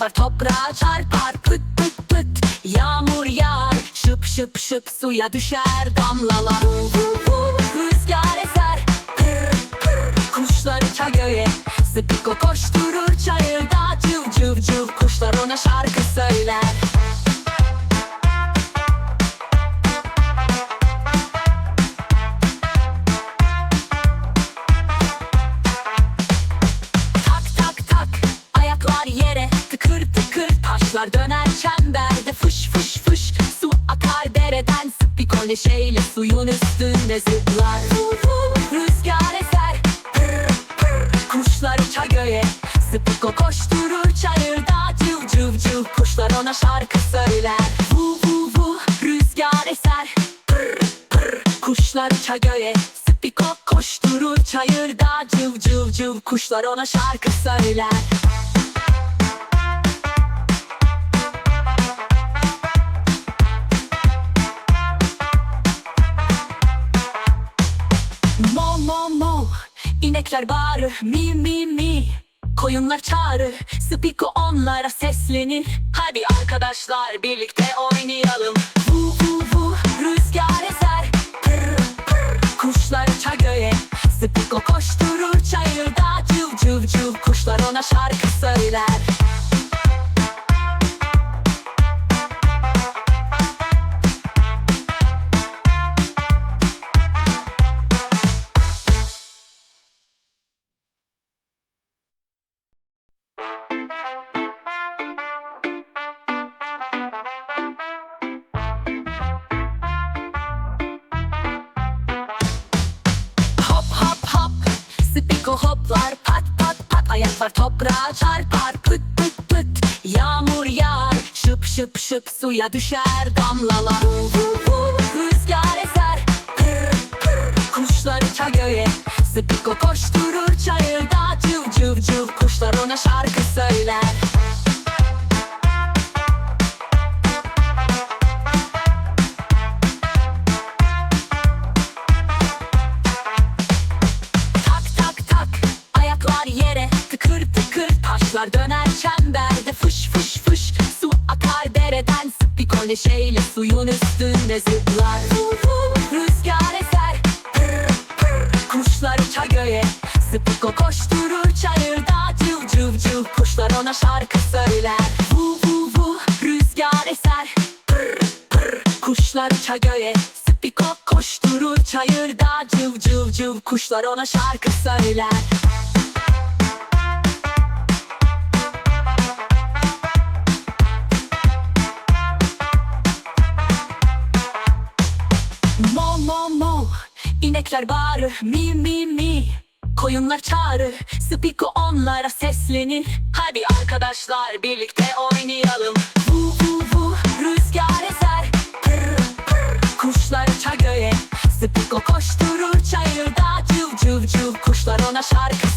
Ayaklar toprağa çarpar pıt pıt pıt. Yağmur yağar. Şıp şıp şıp Suya düşer damlalar. Vu, vu, vu, Rüzgar eser. Pır pır Kuşlar uçar göğe. Spiko koşturur çayırda Cıv cıv cıv. Kuşlar ona şarkı söyler taşlar döner çemberde fış fış fış. Su akar dereden spiko neşeyle suyun üstünde zıplar. Rüzgar eser. Pır pır kuşlar uçar göğe. Spiko koşturur çayırda cıv cıv cıv. Kuşlar ona şarkı söyler. Vu vu vu rüzgar eser. Pır pır kuşlar uçar göğe. Spiko koşturur çayırda cıv cıv cıv. Kuşlar ona şarkı söyler İnekler bağırır mi mi mi. Koyunlar çağırır Spiko onlara seslenir. Hadi arkadaşlar birlikte oynayalım. Vu vu vu rüzgar eser. Pır pır kuşlar uçar göğe. Spiko koşturur çayırda Cıv cıv cıv. Kuşlar ona şarkı söyler Spiko hoplar pat pat pat. Ayaklar toprağa çarpar. Pıt pıt pıt. Yağmur yağar. Şıp şıp şıp Suya düşer damlalar. Vu, vu, vu, Rüzgar eser. Pır pır Kuşlar uçar göğe. Spiko koşturur çayırda Cıv cıv cıv. Kuşlar ona şarkı söyler taşlar döner çemberde fış fış fış. Su akar dereden spiko neşeyle suyun üstünde zıplar. Rüzgar eser. Pır pır kuşlar uçar göğe. Spiko koşturur çayırda cıv cıv cıv. Kuşlar ona şarkı söyler. Vu vu vu rüzgar eser. Pır pır kuşlar uçar göğe. Spiko koşturur çayırda cıv cıv cıv. Kuşlar ona şarkı söyler İnekler bağırır mi mi mi. Koyunlar çağırır Spiko onlara seslenir. Hadi arkadaşlar birlikte oynayalım. Vu vu vu rüzgar eser. Pır pır kuşlar uçar göğe. Spiko koşturur çayırda Cıv cıv cıv. Kuşlar ona şarkı